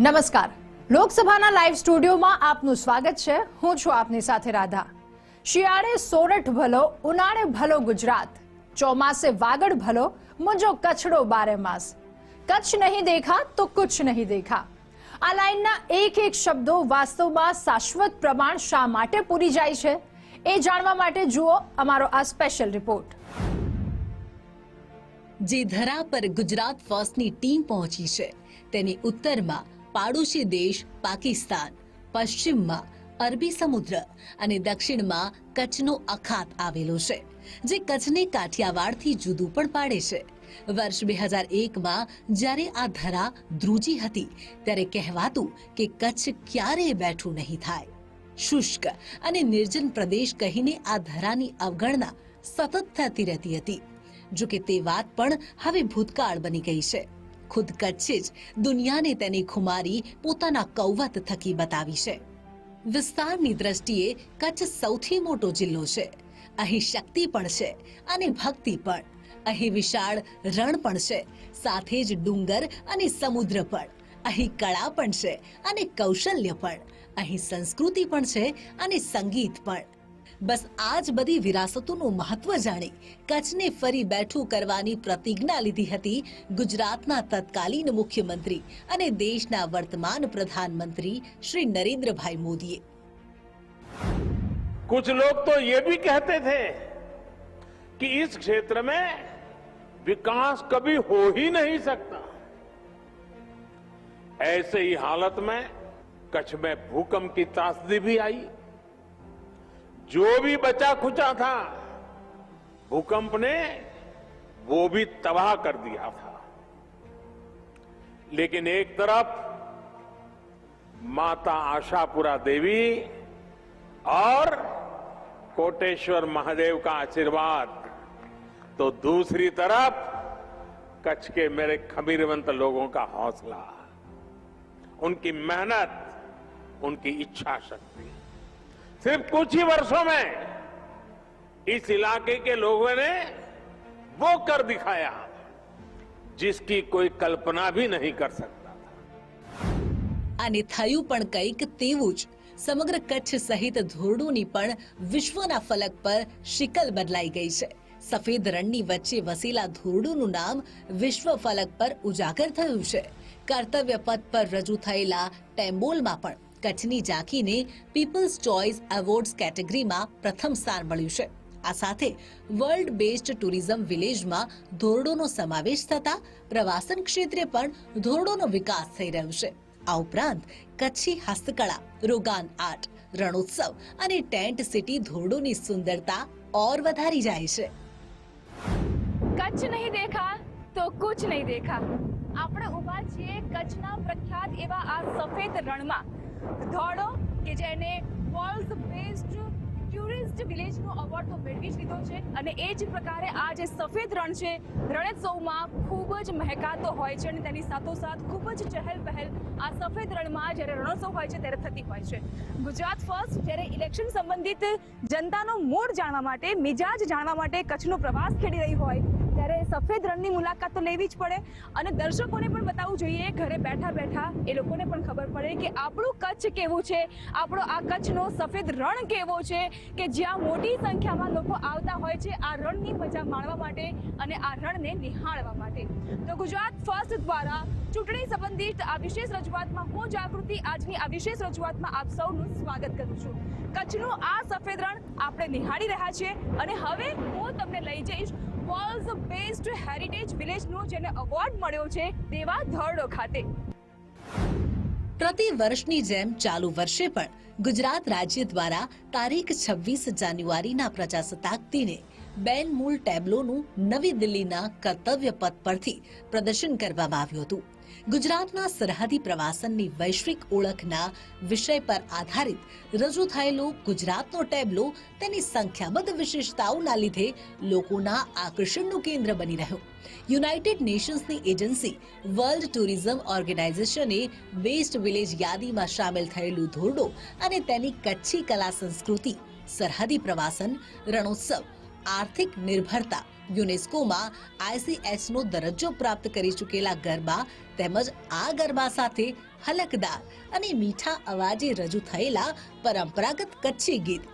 નમસ્કાર. લોકસભાના લાઈવ સ્ટુડિયોમાં આપનું સ્વાગત છે. હું છું આપની સાથે રાધા. શિયાળે સોરઠ ભલો, ઉનાળે ભલો ગુજરાત. ચોમાસે વાગડ ભલો મુંજો કચ્છડો બારે માસ. કચ્છ નહીં દેખા તો કુછ નહીં દેખા. આ લાઈનના એક એક શબ્દો વાસ્તવમાં શાશ્વત પ્રમાણ શા માટે પૂરી જાય છે? એ જાણવા માટે જુઓ અમારો આ સ્પેશિયલ રિપોર્ટ જે ધરા પર ગુજરાત ફર્સ્ટની ટીમ પહોંચી છે. તેની ઉત્તરમાં પાડોશી દેશ પાકિસ્તાન, પશ્ચિમમાં અરબી સમુદ્ર અને દક્ષિણમાં કચ્છનો અખાત આવેલો છે, જે કચ્છને કાઠિયાવાડથી જુદું પણ પાડે છે. વર્ષ બે હજાર એકમાં જ્યારે આ ધરા ધ્રુજી હતી, ત્યારે કહેવાતું કે કચ્છ ક્યારેય બેઠું નહીં થાય. શુષ્ક અને નિર્જન પ્રદેશ કહીને આ ધરાની અવગણના સતત થતી રહેતી હતી. જો કે તે વાત પણ હવે ભૂતકાળ બની ગઈ છે. ખુદ કચ્છે જ દુનિયાને તેની ખુમારી પોતાના કૌવત થકી બતાવી છે. વિસ્તારની દ્રષ્ટિએ કચ્છ સૌથી મોટો જિલ્લો છે. અહીં શક્તિ પણ છે અને ભક્તિ પણ. અહીં વિશાળ રણ પણ છે. સાથે જ ડુંગર અને સમુદ્ર પણ. અહીં કળા પણ છે અને કૌશલ્ય પણ. અહીં સંસ્કૃતિ પણ છે અને સંગીત પણ. બસ આ જ બધી વિરાસતોનું મહત્વ જાણી કચ્છને ફરી બેઠું કરવાની પ્રતિજ્ઞા લીધી હતી ગુજરાતના તત્કાલીન મુખ્યમંત્રી અને દેશના વર્તમાન પ્રધાનમંત્રી શ્રી નરેન્દ્રભાઈ મોદીએ कुछ लोग तो ये भी कहते थे कि इस क्षेत्र में विकास कभी हो ही नहीं सकता ऐसे ही हालत में कच्छ में भूकंप की त्रासदी भी आई जो भी बचा खुचा था, भूकंप ने वो भी तबाह कर दिया था। लेकिन एक तरफ़ माता आशापुरा देवी और कोटेश्वर महादेव का आशीर्वाद। तो दूसरी तरफ़ कच्छ के मेरे खमीरवंत लोगों का हौसला, उनकी मेहनत, उनकी इच्छा शक्ति। सिर्फ कुछ ही वर्षों में इस इलाके के लोगों ने वो कर दिखाया जिसकी कोई कल्पना भी नहीं कर सकता અને થયું પણ કંઈક તેવું જ સમગ્ર કચ્છ સહિત ધોરડોની પણ વિશ્વના ફલક પર શિકલ બદલાઈ ગઈ છે સફેદ રણની વચ્ચે વસેલા ધોરડોનું નામ વિશ્વ ફલક પર ઉજાગર થયું છે કર્તવ્ય પથ પર રજૂ થયેલા ટેમ્બોલમાં પણ કચ્છની ઝાંખીને પીપલ્સ ચોઇસ એવોર્ડ્સ કેટેગરીમાં પ્રથમ સ્થાન મળ્યું છે. આ સાથે વર્લ્ડ બેસ્ડ ટુરિઝમ વિલેજમાં ધોરડોનો સમાવેશ થતા પ્રવાસન ક્ષેત્રે પણ ધોરડોનો વિકાસ થઈ રહ્યો છે. આ ઉપરાંત કચ્છી હસ્તકળા, રોગાન આર્ટ, રણોત્સવ અને ટેન્ટ સિટી ધોરડોની સુંદરતા ઓર વધારી જાય છે. કચ્છ નહીં દેખા તો કુછ નહીં દેખા. આપણે ઊભા છીએ કચ્છના પ્રખ્યાત એવા આ સફેદ રણમાં. ધોળો, કે જેને વર્લ્ડ બેસ્ટ ટુરિસ્ટ વિલેજનો અવોર્ડ તો મેળવી જ લીધો છે. અને એ જ પ્રકારે આ જે સફેદ રણ છે, રણોત્સવમાં ખૂબ જ મહેકાતો હોય છે અને તેની સાથોસાથ ખૂબ જ ચહેલ પહેલ આ સફેદ રણમાં જ્યારે રણોત્સવ હોય છે ત્યારે થતી હોય છે. ગુજરાત ફર્સ્ટ જ્યારે ઇલેક્શન સંબંધિત જનતાનો મૂડ જાણવા માટે, મિજાજ જાણવા માટે કચ્છનો પ્રવાસ ખેડી રહી હોય. સફેદ રણની મુલાકાત તો લેવી જ પડે. અને દર્શકોને પણ બતાવવું જોઈએ, ઘરે બેઠા બેઠા એ લોકોને પણ ખબર પડે કે આપણું કચ્છ કેવું છે, આપણો આ કચ્છનો સફેદ રણ કેવો છે, કે જ્યાં મોટી સંખ્યામાં લોકો આવતા હોય છે, આ રણની મજા માણવા માટે અને આ રણને નિહાળવા માટે. તો ગુજરાત ફર્સ્ટ દ્વારા ચૂંટણી સંબંધિત આ વિશેષ રજૂઆતમાં હું જાગૃતિ આજની આ વિશેષ રજૂઆતમાં આપ સૌનું સ્વાગત કરું છું. કચ્છનું આ સફેદ રણ આપણે નિહાળી રહ્યા છીએ અને હવે હું તમને લઈ જઈશ વર્લ્ડ બેસ્ટ હેરિટેજ વિલેજનો જેને એવોર્ડ મળ્યો છે દેવા ધરડો ખાતે. પ્રતિ વર્ષની જેમ ચાલુ વર્ષે પણ ગુજરાત રાજ્ય દ્વારા તારીખ છવ્વીસ જાન્યુઆરીના પ્રજાસત્તાક દિને બેન મૂળ ટેબ્લોનું નવી દિલ્હીના કર્તવ્ય પથ પરથી પ્રદર્શન કરવામાં આવ્યું હતું. ગુજરાતના સરહદી પ્રવાસનની વૈશ્વિક ઓળખના વિષય પર આધારિત રજૂ થયેલો ગુજરાતનો ટેબ્લો તેની સંખ્યાબદ્ધ વિશેષતાઓના લીધે લોકોના આકર્ષણનું કેન્દ્ર બની રહ્યો. યુનાઇટેડ નેશન્સની એજન્સી વર્લ્ડ ટુરિઝમ ઓર્ગેનાઇઝેશને બેસ્ટ વિલેજ યાદીમાં સામેલ થયેલું ધોરડો અને તેની કચ્છી કલા સંસ્કૃતિ, સરહદી પ્રવાસન, રણોત્સવ, આર્થિક નિર્ભરતા યુનેસ્કોમાં આઈસીએચનો દરજ્જો પ્રાપ્ત કરી ચૂકેલા ગરબા તેમજ આ ગરબા સાથે હલકદાર અને મીઠા અવાજે રજૂ થયેલા પરંપરાગત કચ્છી ગીત.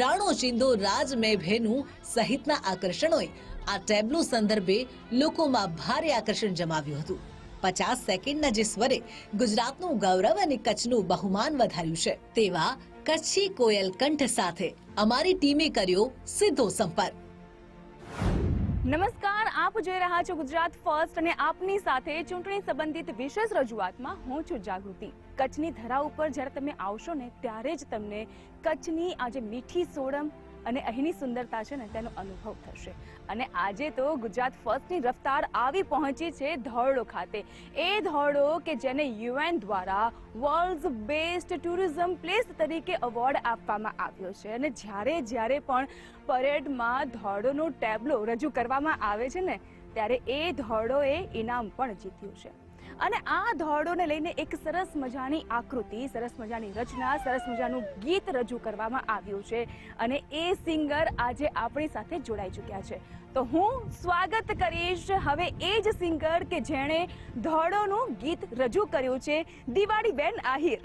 રાણો ચિંદો રાજ મેં ભેનું સહિતના આકર્ષણોએ આ ટેબ્લો સંદર્ભે લોકોમાં ભારે આકર્ષણ જમાવ્યું હતું. પચાસ સેકન્ડના જે સ્વરે ગુજરાતનું ગૌરવ અને કચ્છનું બહુમાન વધાર્યું છે તેવા કચ્છી કોયલ કંઠ સાથે અમારી ટીમે કર્યો સીધો સંપર્ક. નમસ્કાર, આપ જોઈ રહ્યા છો ગુજરાત ફર્સ્ટ અને આપની સાથે ચૂંટણી સંબંધિત વિશેષ રજૂઆતમાં હું છું જાગૃતિ. કચ્છની ધરા ઉપર જ્યારે તમે આવશો ને ત્યારે જ તમને કચ્છની આજે મીઠી સોડમ અને અહીંની સુંદરતા છે ને, તેનો અનુભવ થશે. અને આજે તો ગુજરાત ફર્સ્ટની રફતાર આવી પહોંચી છે ધોરડો ખાતે. એ ધોરડો કે જેને યુએન દ્વારા વર્લ્ડ બેસ્ટ ટુરિઝમ પ્લેસ તરીકે એવોર્ડ આપવામાં આવ્યો છે. અને જ્યારે જ્યારે પણ પરેડમાં ધોરડોનો ટેબ્લો રજૂ કરવામાં આવે છે ને, ત્યારે એ ધોરડોએ ઇનામ પણ જીત્યું છે. અને આ ધોરડોને લઈને એક સરસ મજાની આકૃતિ, સરસ મજાની રચના, સરસ મજાનું ગીત રજૂ કરવામાં આવ્યું છે અને એ સિંગર આજે આપણી સાથે જોડાઈ ચૂક્યા છે. તો હું સ્વાગત કરીશ હવે એ જ સિંગર કે જેણે ધોરડોનું ગીત રજૂ કર્યું છે દિવાળી બેન આહિર.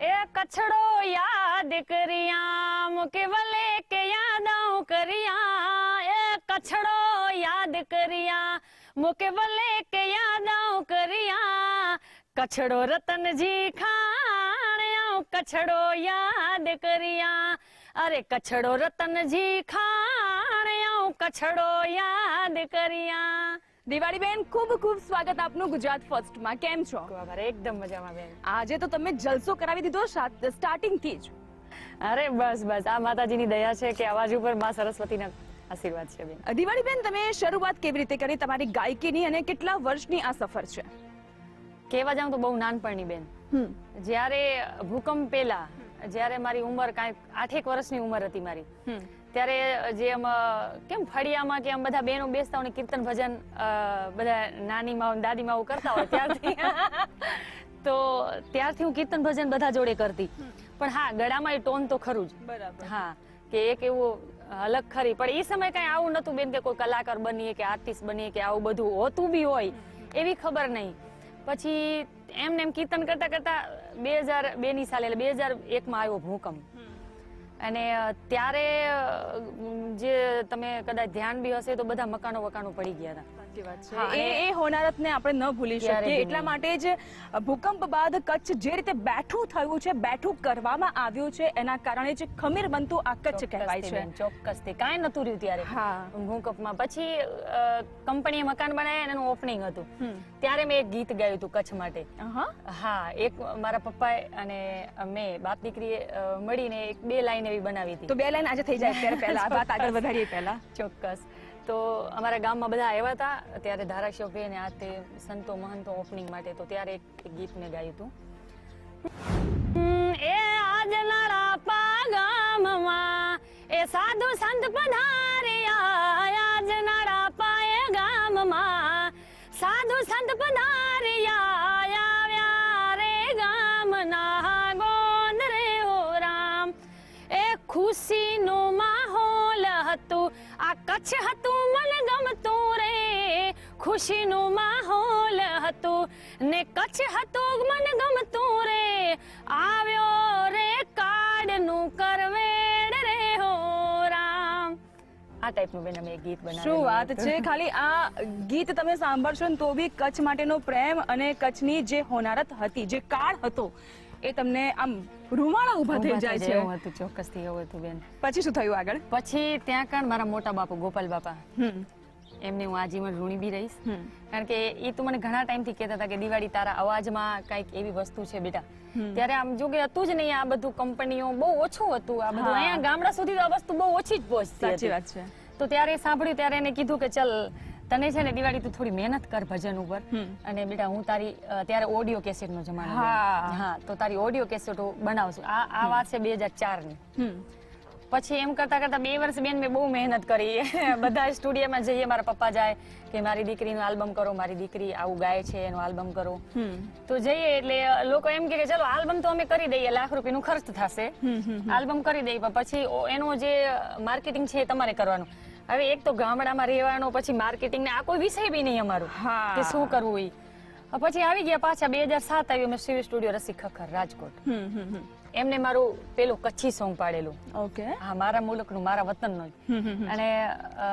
એ કછડો યાદ કરિયા, મુકે વલે કે યાદ કરિયા. એ કછડો યાદ કરિયા મુકે ભલે કે યાદાઓ કરિયા. કચડો રતનજી ખાણ્યા કછડો યાદ કરિયા. અરે કચડો રતનજી ખાણ્યા કછડો યાદ કરિયા. દિવાળી બેન ખૂબ ખૂબ સ્વાગત આપનું ગુજરાત ફર્સ્ટમાં. કેમ છો? અમારે એકદમ મજામાં બેન. આજે તો તમે જલસો કરાવી દીધો સ્ટાર્ટિંગથી જ. અરે બસ બસ. આ માતાજીની દયા છે કે અવાજ ઉપરમાં સરસ્વતીના આશીર્વાદ છે બેન. દિવાળી બેન તમે શરૂઆત કેવી રીતે કરી? તમારી ગાયકીની અને કેટલા વર્ષની આ સફર છે? કહેવા જાઉં તો બહુ નાનપણની બેન. જ્યારે ભૂકંપ પહેલા જ્યારે મારી ઉંમર કાંઈક આઠેક વર્ષની ઉંમર હતી મારી ત્યારે જે આમ કેમ ફળિયામાં કે આમ બધા બહેનો બેસતા હોય કીર્તન ભજન બધા નાની માઓ દાદી માઓ કરતા હોય ત્યારથી. તો ત્યારથી હું કીર્તન ભજન બધા જોડે કરતી. પણ હા ગળામાં એ ટોન તો ખરું જ. બરાબર. હા. કે એક એવું અલગ ખરી. પણ એ સમય કઈ આવું નતું બેન કે કોઈ કલાકાર બનીએ કે આર્ટિસ્ટ બનીએ કે આવું બધું હોતું બી હોય, એવી ખબર નહીં. પછી એમને એમ કીર્તન કરતા કરતા બે હજાર બે ની સાલે બે હજાર એકમાં આવ્યો ભૂકંપ. અને ત્યારે જે તમે કદાચ ધ્યાન બી હશે તો બધા મકાનો વકાનો પડી ગયા હતા. એ એ હોનારતને આપણે ન ભૂલી શકીએ. એટલા માટે જ ભૂકંપ બાદ કચ્છ જે રીતે બેઠું થયું છે બેઠું કરવામાં આવ્યું છે એના કારણે જે ખમીર બનતું આ કચ્છ કહેવાય છે. ચોક્કસથી. કાંઈ નતું રહ્યું ત્યારે. ભૂકંપમાં. પછી કંપનીએ મકાન બનાવ્યા અને એનું ઓપનિંગ હતું. ત્યારે મેં એક ગીત ગાયું હતું કચ્છ માટે. હા હા એક મારા પપ્પાએ અને મેં બાપ દીકરીએ મળીને એક બે લાઈન એવી બનાવી હતી. તો બે લાઈન આજે થઈ જાય ત્યારે પહેલા. વાત આગળ વધારીએ પહેલા. ચોક્કસ. તો અમારા ગામમાં બધા આવ્યા હતા. ત્યારે ધારાસભ્ય ને આ તે સંતો મહંતો ઓપનિંગ માટે. તો ત્યારે એક ગીત મેં ગાયું હતું. એ આજના રાપા ગામમાં એ સાધુ સંત પધાર્યા. આજના રાપા એ ગામમાં સાધુ સંત પધાર્યા. ખુશીનો માહોલ હતું, આ કચ્છ હતું મને ગમતું રે. ખુશીનું માહોલ હતું ને કચ્છ હતું મને ગમતું રે. આવ્યો રે કાળનું કરવેડ રે હો રામ. આ ટાઈપનું બેન અમે ગીત બનાવ્યું શું વાત છે? ખાલી આ ગીત તમે સાંભળશો ને તો બી કચ્છ માટેનો પ્રેમ અને કચ્છની જે હોનારત હતી, જે કાળ હતો એ તમને આમ રૂમાળા ઊભા થઈ જાય છે. એવું હતું ચોક્કસથી એવું હતું બેન. પછી શું થયું આગળ? પછી ત્યાં કણ મારા મોટા બાપુ ગોપાલ બાપા. હમ. એમને હું આજીવન ઋણી બી રહીશ. કારણ કે એ તો મને ઘણા ટાઈમથી કહેતા હતા કે દિવાળી તારા અવાજમાં કંઈક એવી વસ્તુ છે બેટા. ત્યારે આમ જો કે હતું જ નહીં આ બધું કંપનીઓ બહુ ઓછું હતું. આ બધું. અહીંયા ગામડા સુધી આ વસ્તુ બહુ ઓછી જ પહોંચતી સાચી વાત છે. તો ત્યારે સાંભળ્યું ત્યારે એને કીધું કે ચલ તને છે ને દિવાળી તું થોડી મહેનત કર ભજન ઉપર. અને બેટા હું તારી ત્યારે ઓડિયો કેસેટ નો જમાનો હા. તો તારી ઓડિયો કેસેટ બનાવશું. આ આ વાત છે બે હજાર ચારની પછી એમ કરતા કરતા બે વર્ષ બેન મેં બહુ મહેનત કરી. બધા સ્ટુડિયોમાં જઈએ મારા પપ્પા જાય કે મારી દીકરીનું આલ્બમ કરો મારી દીકરી આવું ગાય છે એનું આલ્બમ કરો. તો જઈએ એટલે લોકો એમ કે ચલો આલ્બમ તો અમે કરી દઈએ લાખ રૂપિયાનું ખર્ચ થશે. આલ્બમ કરી દઈએ પણ પછી એનું જે માર્કેટિંગ છે એ તમારે કરવાનું. હવે એક તો ગામડામાં રહેવાનો પછી માર્કેટિંગ ને આ કોઈ વિષય બી નહીં અમારું હા. કે શું કરવું એ પછી આવી ગયા પાછા બે હજાર સાત આવ્યું મેં સીવી સ્ટુડિયો રસી ખખર રાજકોટ એમને મારું પેલું કચ્છી સોંગ પાડેલું. ઓકે. હા મારા મુલકનું મારા વતનનું જ. અને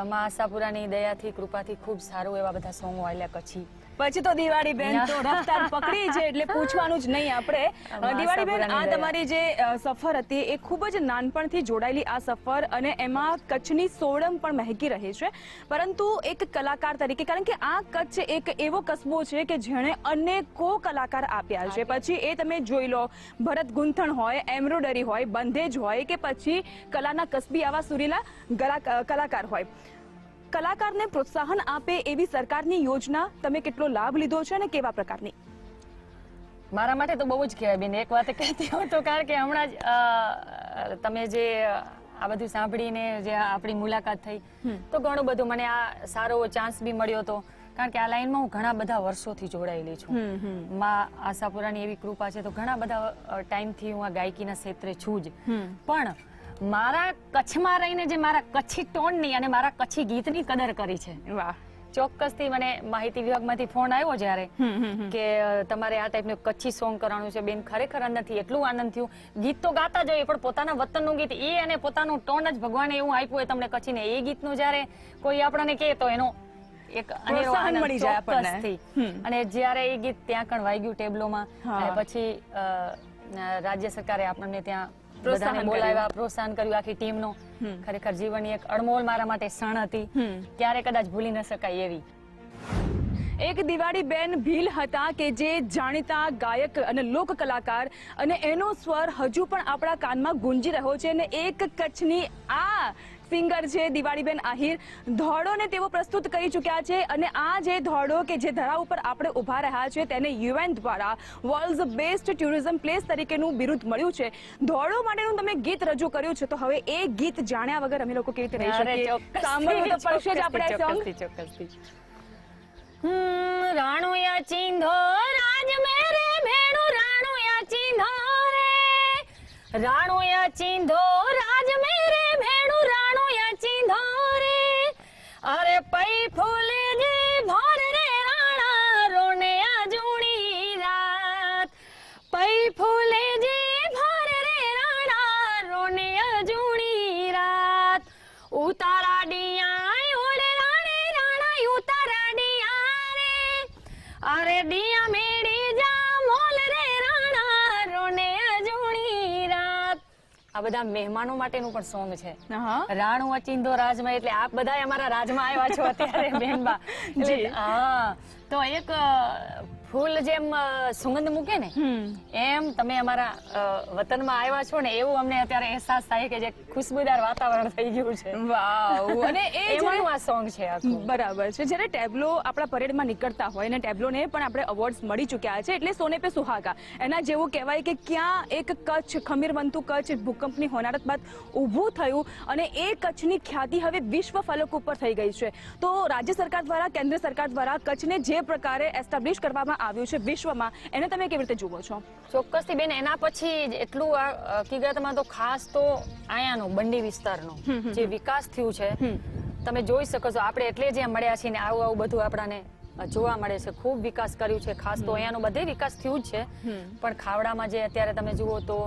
મા આશાપુરાની દયાથી કૃપાથી ખૂબ સારું એવા બધા સોંગો આવ્યા કચ્છી. પછી તો દિવાળી બેન તો રફતાર પકડી છે એટલે પૂછવાનું જ નહીં આપણે. દિવાળી બેન આ તમારી જે સફર હતી એ ખૂબ જ નાનપણથી જોડાયેલી આ સફર અને એમાં કચ્છની સોડમ પણ મહેકી રહી છે. પરંતુ એક કલાકાર તરીકે કારણ કે આ કચ્છ એક એવો કસબો છે કે જેણે અનેકો કલાકાર આપ્યા છે. પછી એ તમે જોઈ લો ભરત ગૂંથણ હોય એમ્બ્રોડરી હોય બંધેજ હોય કે પછી કલાના કસબી આવા સુરીલા કલાકાર હોય. કલાકારને પ્રોત્સાહન આપે એવી સરકારની યોજના તમે કેટલો લાભ લીધો છે અને કેવા પ્રકારની? મારા માટે તો બહુ જ કહેવાય બેન એક વાત કહેતી હોઉં તો કારણ કે હમણાં જ તમે જે આ બધું સાંભળીને જે આપણી મુલાકાત થઈ તો ઘણું બધું મને આ સારો ચાન્સ બી મળ્યો હતો કારણ કે આ લાઈનમાં હું ઘણા બધા વર્ષોથી જોડાયેલી છું. માં આશાપુરાની એવી કૃપા છે તો ઘણા બધા ટાઈમથી હું આ ગાયકીના ક્ષેત્રે છું જ. પણ મારા કચ્છમાં રહીને જે મારા કચ્છી ટોનની અને મારા કચ્છી ગીતની કદર કરી છે. વાહ. ચોક્કસથી મને માહિતી વિભાગમાંથી ફોન આવ્યો જ્યારે કે તમારે આ ટાઈપનું કચ્છી સોંગ કરવાનું છે. બેન ખરેખર અંદરથી એટલું આનંદ થયું. ગીત તો ગાતા જ હોય પણ પોતાના વતનનું ગીત એ અને પોતાનું ટોન જ ભગવાને એવું આપ્યું હોય તમને કચ્છીને. એ ગીતનું જ્યારે કોઈ આપણને કહે તો એનો એક પ્રોત્સાહન મળી જાય આપણને. અને જ્યારે એ ગીત ત્યાં કણ વાગ્યું ટેબલોમાં. અને પછી રાજ્ય સરકારે આપણને ત્યાં બધાને બોલાવ્યા પ્રોત્સાહન કર્યું આખી ટીમનો. ખરેખર જીવનની એક અણમોલ મારા માટે ક્ષણ હતી. ક્યારે કદાચ ભૂલી ન શકાય એવી. એક દિવાળી બેન ભીલ હતા કે જે જાણીતા ગાયક અને લોક કલાકાર અને એનો સ્વર હજુ પણ આપણા કાનમાં ગુંજી રહ્યો છે અને એક કચ્છની આ સિંગર છે દિવાળીબેન આહિર ધોળોને તેઓ પ્રસ્તુત કરી ચૂક્યા છે અને આ જે ધોળો કે જે ધરા ઉપર આપણે ઊભા રહ્યા છે તેને યુએન દ્વારા વર્લ્ડ બેસ્ટ ટુરિઝમ પ્લેસ તરીકેનું બિરુદ મળ્યું છે ધોળો માટેનું તમે ગીત રજૂ કર્યું છે તો હવે એ ગીત જાણ્યા વગર અમે લોકો કેવી રીતે રહી શકીએ સાંભળવું તો પડશે જ આપણે song. ચોક્કસથી, ચોક્કસથી. હમ, રાણુયા ચીંધો રાજ મેરે ભેણું રાણુયા ચીંધો રે રાણુયા ચીંધો રાજ મેરે ભેણું રાણુયા ચીંધો રે અરે પઈ ફૂલે જે ભોર રે રાણા રોને આજુણી રાત. પઈ ફૂલે જે ભોર રે રાણા રોને આજુણી રાત. ઉતારા ડિયા ઓળે રાણે રાણા ઉતારા ડિયા રે અરે ડિયા મેળી આ બધા મહેમાનો માટેનું પણ સોંગ છે. રાણુ અચિંદો રાજમાં એટલે આપ બધા અમારા રાજમાં આવ્યા છો અત્યારે બેનબા. હા. તો એક ફૂલ જેમ સુગંધ મૂકે ને એમ તમે અમારા વતનમાં આવ્યા છો ને એવું અમને અત્યારે અહેસાસ થાય કે જે ખુશબુદાર વાતાવરણ થઈ ગયું છે. વાવ. અને એ એમાંનું આ સોંગ છે આખું. બરાબર છે. જ્યારે ટેબ્લો આપણા પરેડમાં નીકળતા હોય અને ટેબ્લોને પણ આપણે અવોર્ડ્સ મળી ચૂક્યા છે એટલે સોને પે સુહાગા. એના જેવું કહેવાય કે ક્યાં એક કચ્છ ખમીર બનતું કચ્છ ભૂકંપની હોનારત બાદ ઊભું થયું અને એ કચ્છની ખ્યાતિ હવે વિશ્વ ફલક ઉપર થઈ ગઈ છે. તો રાજ્ય સરકાર દ્વારા કેન્દ્ર સરકાર દ્વારા કચ્છને જે પ્રકારે એસ્ટાબ્લિશ કરવામાં આવ્યું છે વિશ્વમાં. એને તમે કેવી રીતે જુઓ છો? ચોક્કસથી બેન એના પછી જ એટલું આ હકીકતમાં તો ખાસ તો આયાનો બંડી વિસ્તારનો જે વિકાસ થયું છે તમે જોઈ શકો છો આપણે એટલે જ્યાં મળ્યા છીએ ને આવું આવું બધું આપણાને જોવા મળે છે. ખૂબ વિકાસ કર્યું છે ખાસ તો અહીંયાનો બધે વિકાસ થયું જ છે. પણ ખાવડામાં જે અત્યારે તમે જુઓ તો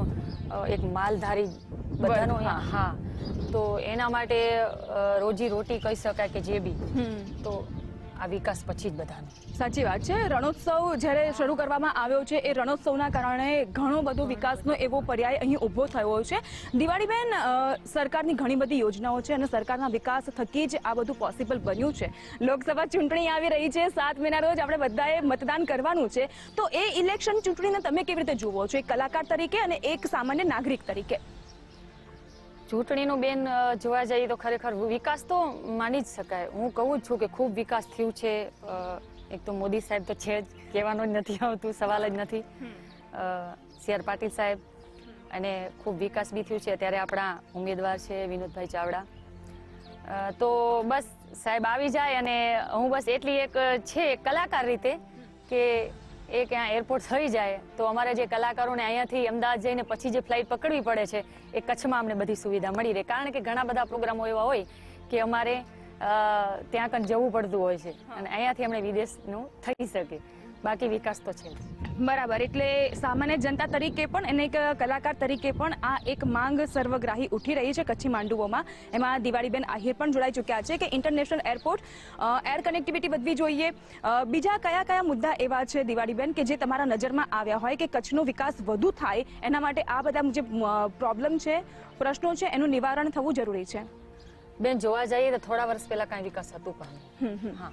એક માલધારી બધાનો હા. તો એના માટે રોજી રોટી કહી શકાય કે જે બી. તો આ વિકાસ પછી જ બધાનો. સાચી વાત છે. રણોત્સવ જ્યારે શરૂ કરવામાં આવ્યો છે, એ રણોત્સવના કારણે ઘણો બધો વિકાસનો એવો પર્યાય અહીં ઊભો થયો છે. દિવાળીબેન સરકારની ઘણી બધી યોજનાઓ છે અને સરકારના વિકાસ થકી જ આ બધું પોસિબલ બન્યું છે. લોકસભા ચૂંટણી આવી રહી છે, સાત મહિના રોજ આપણે બધાએ મતદાન કરવાનું છે. તો એ ઇલેક્શન ચૂંટણીને તમે કેવી રીતે જુઓ છો? એક કલાકાર તરીકે અને એક સામાન્ય નાગરિક તરીકે? ચૂંટણીનું બેન જોવા જઈએ તો ખરેખર વિકાસ તો માની જ શકાય. હું કહું જ છું કે ખૂબ વિકાસ થયું છે. એક તો મોદી સાહેબ તો છે જ, કહેવાનું જ નથી આવતું, સવાલ જ નથી. સી આર પાટીલ સાહેબ અને ખૂબ વિકાસ બી થયું છે. અત્યારે આપણા ઉમેદવાર છે વિનોદભાઈ ચાવડા. તો બસ સાહેબ આવી જાય અને હું બસ એટલી એક છે કલાકાર રીતે કે એ ક્યાં એરપોર્ટ થઈ જાય તો અમારે જે કલાકારોને અહીંયાથી અમદાવાદ જઈને પછી જે ફ્લાઇટ પકડવી પડે છે એ કચ્છમાં અમને બધી સુવિધા મળી રહે. કારણ કે ઘણા બધા પ્રોગ્રામો એવા હોય કે અમારે ત્યાં કણ જવું પડતું હોય છે. અને અહીંયાથી અમને વિદેશનું થઈ શકે. બાકી વિકાસ તો છે જ. બરાબર એટલે સામાન્ય જનતા તરીકે પણ અને એક કલાકાર તરીકે પણ આ એક માંગ સર્વગ્રાહી ઉઠી રહી છે કચ્છી માંડુઓમાં. એમાં દિવાળીબેન આહિર પણ જોડાઈ ચૂક્યા છે કે ઇન્ટરનેશનલ એરપોર્ટ એર કનેક્ટિવિટી વધવી જોઈએ. બીજા કયા કયા મુદ્દા એવા છે દિવાળીબેન કે જે તમારા નજરમાં આવ્યા હોય કે કચ્છનો વિકાસ વધુ થાય એના માટે આ બધા જે પ્રોબ્લેમ છે પ્રશ્નો છે એનું નિવારણ થવું જરૂરી છે. બેન જોવા જઈએ તો થોડા વર્ષ પહેલા કાંઈ વિકાસ હતું પણ. હા.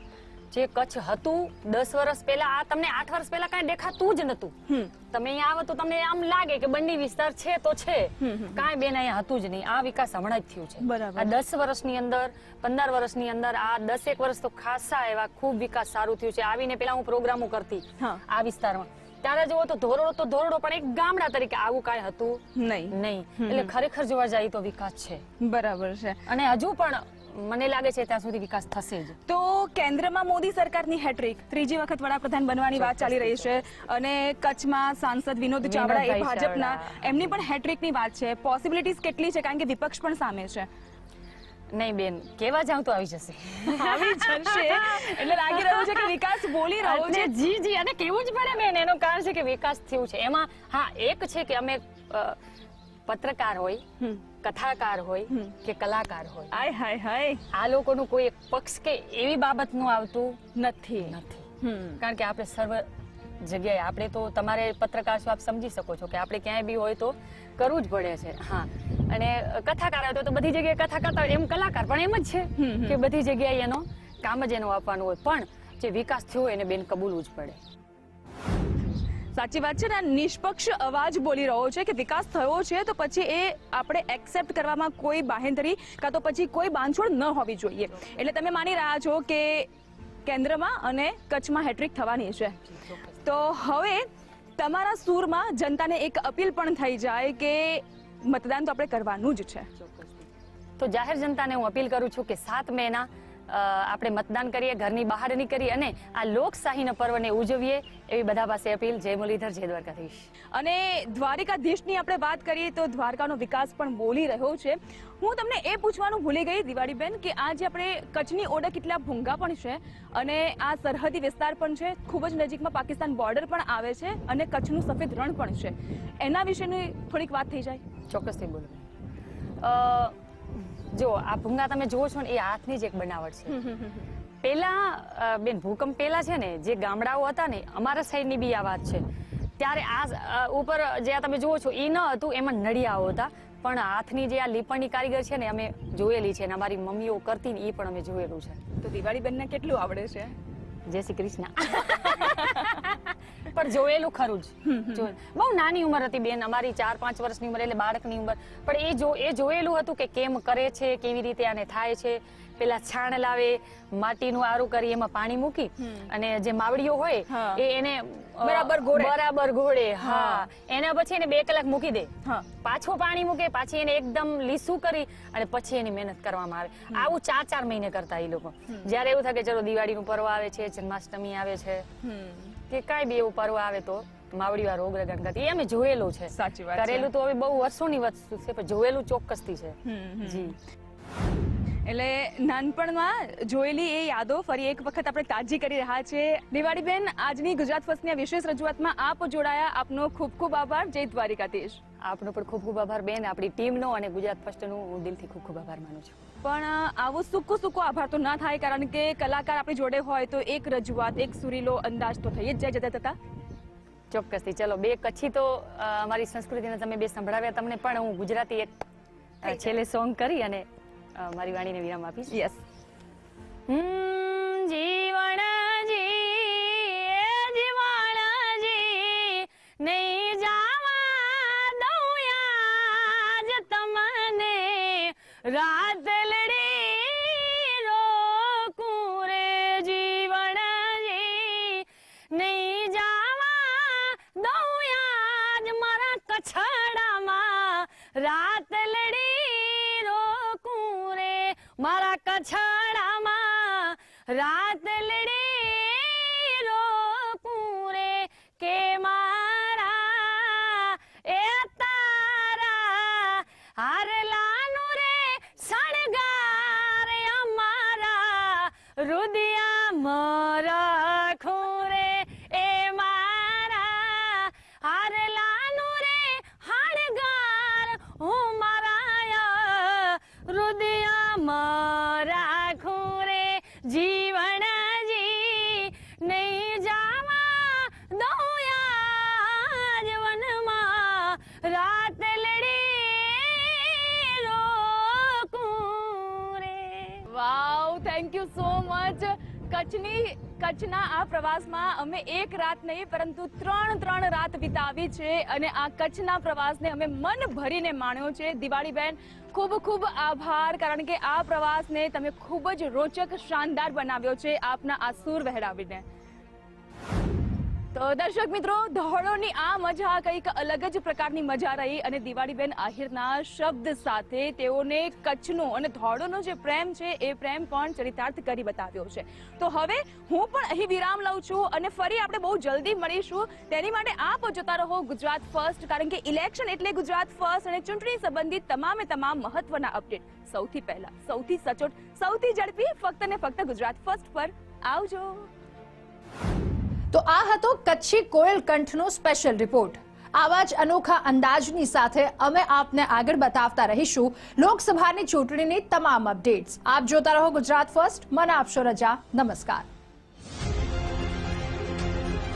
જે કચ્છ હતું દસ વર્ષ પહેલા આ તમને આઠ વર્ષ પહેલા કાંઈ દેખાતું જ નતું તમે અહીંયા આવો તો તમને આમ લાગે કે બંડી વિસ્તાર છે તો છે. કાંઈ બેન અહીંયા હતું જ નહીં. આ વિકાસ હમણાં જ થયું છે. આ દસ વર્ષની અંદર પંદર વર્ષની અંદર આ દસેક વર્ષ તો ખાસા એવા ખૂબ વિકાસ સારું થયું છે. આવીને પેલા હું પ્રોગ્રામો કરતી આ વિસ્તારમાં. ત્યારે જુઓ તો ધોરડો તો ધોરડો પણ એક ગામડા તરીકે આવું કાંઈ હતું નહીં. નહીં. એટલે ખરેખર જોવા જાય તો વિકાસ છે. બરાબર છે. અને હજુ પણ મને લાગે છે ત્યાં સુધી વિકાસ થશે જ. તો કેન્દ્રમાં મોદી સરકારની હેટ્રિક ત્રીજી વખત વડાપ્રધાન બનવાની વાત ચાલી રહી છે અને કચ્છમાં સાંસદ વિનોદ ચાવડા એ ભાજપના એમની પણ હેટ્રિકની વાત છે. પોસિબિલિટીઝ કેટલી છે? કારણ કે વિપક્ષ પણ સામે છે. નહીં બેન કેવા જાઉં તો આવી જશે. આવી જશે. એટલે લાગી રહ્યું છે કે વિકાસ બોલી રહ્યો છે. જી જી અને કેવું જ પડે બેન એનું કારણ છે કે વિકાસ થયું છે. એમાં હા એક છે કે અમે પત્રકાર હોય કથાકાર હોય કે કલાકાર હોય. આય હાય હાય. આ લોકોનું કોઈ એક પક્ષ કે એવી બાબતનું આવતું નથી. નથી. કારણ કે આપણે સર્વ જગ્યાએ આપણે તો તમારે પત્રકાર છો આપ સમજી શકો છો કે આપણે ક્યાંય બી હોય તો કરવું જ પડે છે. હા. અને કથાકાર હોય તો બધી જગ્યાએ કથા કરતા હોય એમ કલાકાર પણ એમ જ છે. કે બધી જગ્યાએ એનો કામ જ એનું આપવાનું હોય. પણ જે વિકાસ થયો હોય એને બેન કબૂલવું જ પડે. સાચી વાત છે ને નિષ્પક્ષ અવાજ બોલી રહ્યો છે કે વિકાસ થયો છે, તો પછી એ આપણે એક્સેપ્ટ કરવામાં કોઈ બાહેંધરી કાં તો પછી કોઈ બાંધછોડ ન હોવી જોઈએ. એટલે તમે માની રહ્યા છો કે કેન્દ્રમાં અને કચ્છમાં હેટ્રિક થવાની છે. તો હવે તમારા સૂરમાં જનતાને એક અપીલ પણ થઈ જાય કે મતદાન તો આપણે કરવાનું જ છે. તો જાહેર જનતાને હું અપીલ કરું છું કે સાત મેના આપણે મતદાન કરીએ ઘરની બહાર નીકળીએ અને આ લોકશાહીના પર્વને ઉજવીએ એવી બધા પાસે અપીલ. જય મુરલીધર જય દ્વારકાધીશ. અને દ્વારિકાધીશની આપણે વાત કરીએ તો દ્વારકાનો વિકાસ પણ બોલી રહ્યો છે. હું તમને એ પૂછવાનું ભૂલી ગઈ દિવાળીબેન કે આજે આપણે કચ્છની ઓળખ કેટલા ભૂંગા પણ છે અને આ સરહદી વિસ્તાર પણ છે ખૂબ જ નજીકમાં પાકિસ્તાન બોર્ડર પણ આવે છે અને કચ્છનું સફેદ રણ પણ છે. એના વિશેની થોડીક વાત થઈ જાય. ચોક્કસથી બોલો. જો આ ભૂંગા તમે જુઓ છો ને એ હાથની જ એક બનાવટ છે. પેલા બેન ભૂકંપ પેલા છે ને જે ગામડાઓ હતા ને અમારા સાઈડની બી આ વાત છે. ત્યારે આ ઉપર જે આ તમે જુઓ છો એ ન હતું એમાં નડિયાઓ હતા. પણ હાથની જે આ લીપણની કારીગર છે ને અમે જોયેલી છે ને અમારી મમ્મીઓ કરતી ને એ પણ અમે જોયેલું છે. તો દિવાળી બેનને કેટલું આવડે છે? જય શ્રી કૃષ્ણ. પણ જોયેલું ખરું જ. બહુ નાની ઉંમર હતી બેન અમારી ચાર પાંચ વર્ષની ઉંમર એટલે બાળકની ઉંમર. પણ એ જો એ જોયેલું હતું કે કેમ કરે છે કેવી રીતે આને થાય છે. પેલા છાણ લાવે માટીનું આરું કરી એમાં પાણી મૂકી અને જે માવડીઓ હોય એ એને બરાબર ઘોળે. બરાબર ઘોડે હા. એના પછી એને બે કલાક મૂકી દે. પાછો પાછું પાણી મૂકે પાછી એને એકદમ લીસું કરી અને પછી એની મહેનત કરવામાં આવે. આવું ચાર ચાર મહિને કરતા એ લોકો. જ્યારે એવું થાય કે ચલો દિવાળીનું પર્વ આવે છે જન્માષ્ટમી આવે છે. કે કાંઈ બી એવું પર્વ આવે તો માવડી આ રોગ રગણ કરતી એ અમે જોયેલું છે. સાચી વાત કરેલું તો હવે બહુ વર્ષોની વસ્તુ છે પણ જોયેલું ચોક્કસથી છે. જી. એટલે નાનપણમાં જોયેલી એ યાદો ફરી એક વખત આપણે તાજી કરી રહ્યા છે. દિવાળીબેન આજની ગુજરાત ફર્સ્ટની આ વિશેષ રજૂઆતમાં આપ જોડાયા. આપનો ખૂબ ખૂબ આભાર. જય દ્વારિકાધીશ. આપનો પણ ખૂબ ખૂબ આભાર બેન. આપણી ટીમનો અને ગુજરાત ફર્સ્ટનું હું દિલથી ખૂબ ખૂબ આભાર માનું છું. પણ આવો સૂકો સૂકો આભાર તો ના થાય કારણ કે કલાકાર આપણી જોડે હોય તો એક રજૂઆત એક સુરીલો અંદાજ તો થઈ જ જાય જતા જતા ચોક્કસથી. ચલો બે કચ્છી તો અમારી સંસ્કૃતિને તમે બે સંભળાવ્યા તમને પણ હું ગુજરાતી એક છેલ્લે સોંગ કરી અને મારી વાણીને વિરામ આપીશ. યસ જીવણ જી જીવણ જી નહીં જાવા દઉં યાજ તમને. રાત મારા કછાડામાં રાત લડી કચ્છની, કચ્છના આ પ્રવાસમાં અમે એક રાત નહીં, પરંતુ ત્રણ ત્રણ રાત વિતાવી છે અને આ કચ્છના પ્રવાસને અમે મન ભરીને માણ્યો છે. દિવાળીબેન, ખૂબ ખૂબ આભાર, કારણ કે આ પ્રવાસને તમે ખૂબ જ રોચક, શાનદાર બનાવ્યો છે આપના આ સૂર વહેરાવીને. તો દર્શક મિત્રો, ધોળોની આ મજા કંઈક અલગ જ પ્રકારની મજા રહી અને દિવાળીબેન આહિરના શબ્દ સાથે તેઓને કચ્છનો અને ધોળોનો જે પ્રેમ છે, એ પ્રેમ પણ ચરિતાર્થ કરી બતાવ્યો છે. તો હવે હું પણ અહીં વિરામ લઉં છું અને ફરી આપણે બહુ જલ્દી મળીશું. તેની માટે આપ જોતા રહો ગુજરાત ફર્સ્ટ, કારણ કે ઇલેક્શન એટલે ગુજરાત ફર્સ્ટ અને ચૂંટણી સંબંધિત તમામે તમામ મહત્વના અપડેટ. સૌથી પહેલા, સૌથી સચોટ, સૌથી ઝડપી, ફક્ત ને ફક્ત ગુજરાત ફર્સ્ટ પર આવજો. તો આ હતો કચ્છી કોયલ કંઠનો સ્પેશિયલ રિપોર્ટ આવા જ અનોખા અંદાજની સાથે અમે આપને આગળ બતાવતા રહીશું લોકસભાની ચૂંટણીની તમામ અપડેટ્સ આપ જોતા રહો ગુજરાત ફર્સ્ટ મને આપશો રજા. નમસ્કાર.